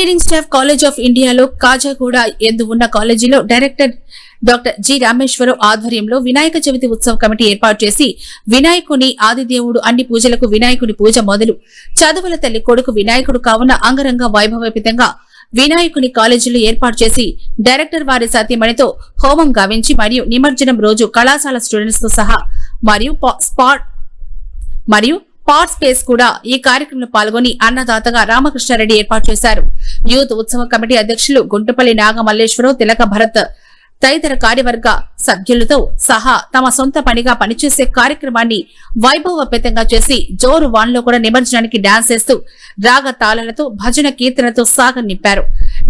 Engineering staff college of ఇండియాలో కాజాగూడ ఎందు ఉన్న కాలేజీలో డైరెక్టర్ డాక్టర్ జి రామేశ్వరరావు ఆధ్వర్యంలో వినాయక చవితి ఉత్సవ కమిటీ ఏర్పాటు చేసి వినాయకుని ఆదిదేవుడు అన్ని పూజలకు వినాయకుని పూజ మొదలు. చదువుల తల్లి కొడుకు వినాయకుడు కావున అంగరంగ వైభవోపేతంగా వినాయకుని కాలేజీలో ఏర్పాటు చేసి డైరెక్టర్ వారి సతీమణితో హోమం గావించి మరియు నిమజ్జనం రోజు కళాశాల స్టూడెంట్స్తో సహా మరియు స్పాట్ మరియు పాట్ స్పేస్ కూడా ఈ కార్యక్రమంలో పాల్గొని అన్నదాతగా రామకృష్ణారెడ్డి ఏర్పాటు చేశారు. యూత్ ఉత్సవ కమిటీ అధ్యక్షులు గుంటుపల్లి నాగమల్లేశ్వరరావు తిలక భరత్ తదితర కార్యవర్గ సభ్యులతో సహా తమ సొంత పనిగా పనిచేసే కార్యక్రమాన్ని వైభవపేతంగా చేసి జోరు వాన్లో కూడా నిమజ్జనానికి డాన్స్ చేస్తూ రాగ తాళాలతో భజన కీర్తనతో సాగర్ నింపారు.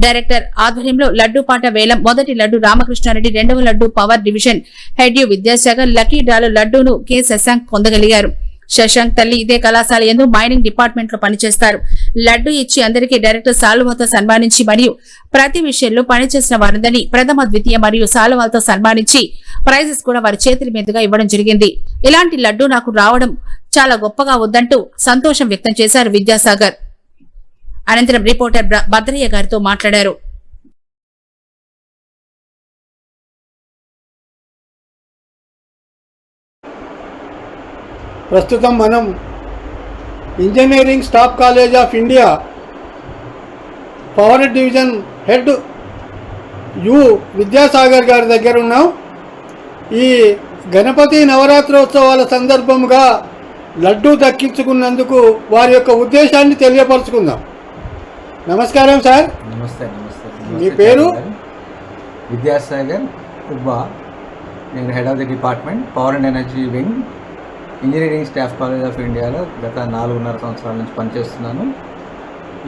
డైరెక్టర్ ఆధ్వర్యంలో లడ్డూపాట వేలం మొదటి లడ్డు రామకృష్ణారెడ్డి రెండవ laddu power division head U Vidyasagar lucky డ్రాలో లడ్డూను కె శశాంక్ పొందగలిగారు. శశాంక్ తల్లి ఇదే కళాశాల ఎందు మైనింగ్ డిపార్ట్మెంట్లో పనిచేస్తారు. లడ్డు ఇచ్చి అందరికీ డైరెక్టర్ సాల్వాతో సన్మానించి మరియు ప్రతి విషయంలో పనిచేసిన వారందరినీ ప్రథమ ద్వితీయ మరియు సాల్వాలతో సన్మానించి ప్రైజెస్ కూడా వారి చేతుల మీదుగా ఇవ్వడం జరిగింది. ఇలాంటి లడ్డు నాకు రావడం చాలా గొప్పగా వద్దంటూ సంతోషం వ్యక్తం చేశారు విద్యాసాగర్. అనంతరం రిపోర్టర్ బ్ర- భద్రయ్య గారితో మాట్లాడారు. ప్రస్తుతం మనం engineering staff college of India power division head U Vidyasagar గారి దగ్గర ఉన్నాం. ఈ గణపతి నవరాత్రోత్సవాల సందర్భంగా లడ్డూ దక్కించుకున్నందుకు వారి యొక్క ఉద్దేశాన్ని తెలియపరచుకుందాం. నమస్కారం సార్. నమస్తే నమస్తే. మీ పేరు? విద్యాసాగర్ ఉబ్బా. నేను head of the department power and energy wing engineering staff college of ఇండియాలో గత నాలుగున్నర సంవత్సరాల నుంచి పనిచేస్తున్నాను.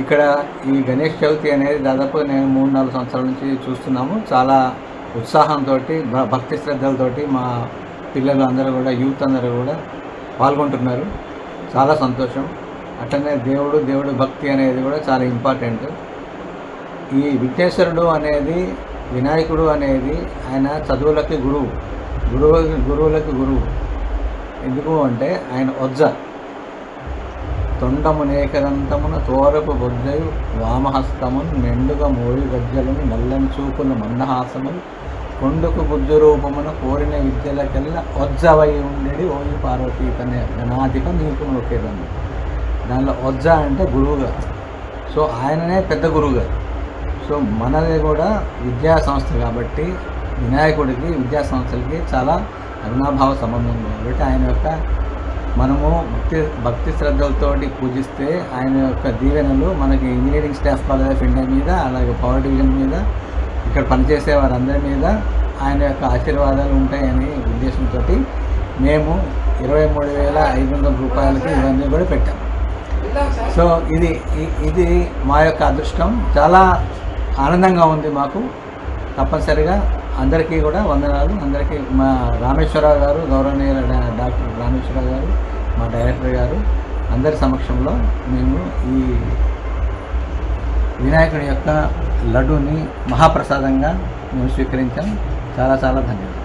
ఇక్కడ ఈ గణేష్ చవితి అనేది దాదాపు నేను మూడు నాలుగు సంవత్సరాల నుంచి చూస్తున్నాము. చాలా ఉత్సాహంతో భక్తి శ్రద్ధలతోటి మా పిల్లలు అందరూ కూడా యూత్ అందరూ కూడా పాల్గొంటున్నారు. చాలా సంతోషం. అట్లనే దేవుడు దేవుడు భక్తి అనేది కూడా చాలా ఇంపార్టెంట్. ఈ విఘ్నేశ్వరుడు అనేది వినాయకుడు అనేది ఆయన చదువులకి గురువు. గురువు గురువులకి గురువు. ఎందుకు అంటే ఆయన వజ్జ. తొండమునేకదంతమున తోరపు బొజ్జయు వామహస్తమును మెండుగ మోడి గజ్జలను నల్లని చూపును మందహాసములు కొండుకు బుద్ధి రూపమున కోరిన విద్యలకెల్లా వజ్జవై ఉండేది ఓయి పార్వతీ తనే గణాధిప నీకు నొక్కేదన్ను దానిలో వజ్జ అంటే గురువుగా. సో ఆయననే పెద్ద గురువుగా. సో మనది కూడా విద్యా సంస్థ కాబట్టి వినాయకుడికి విద్యా సంస్థలకి చాలా కరుణాభావ సంబంధం కాబట్టి ఆయన యొక్క మనము భక్తి భక్తి శ్రద్ధలతోటి పూజిస్తే ఆయన యొక్క దీవెనలు మనకి engineering staff college of India మీద అలాగే పవర్ డివిజన్ మీద ఇక్కడ పనిచేసే వారందరి మీద ఆయన యొక్క ఆశీర్వాదాలు ఉంటాయని ఉద్దేశంతో మేము ఇరవై మూడు వేల ఐదు వందల రూపాయలకి ఇవన్నీ కూడా పెట్టాం. సో ఇది ఇది మా యొక్క అదృష్టం. చాలా ఆనందంగా ఉంది మాకు. తప్పనిసరిగా అందరికీ కూడా వందనాలు. అందరికీ మా రామేశ్వరరావు గారు గౌరవనీయ డాక్టర్ రామేశ్వరరావు గారు మా డైరెక్టర్ గారు అందరి సమక్షంలో మేము ఈ వినాయకుడి యొక్క లడ్డూని మహాప్రసాదంగా మేము స్వీకరించాం. చాలా చాలా ధన్యవాదాలు.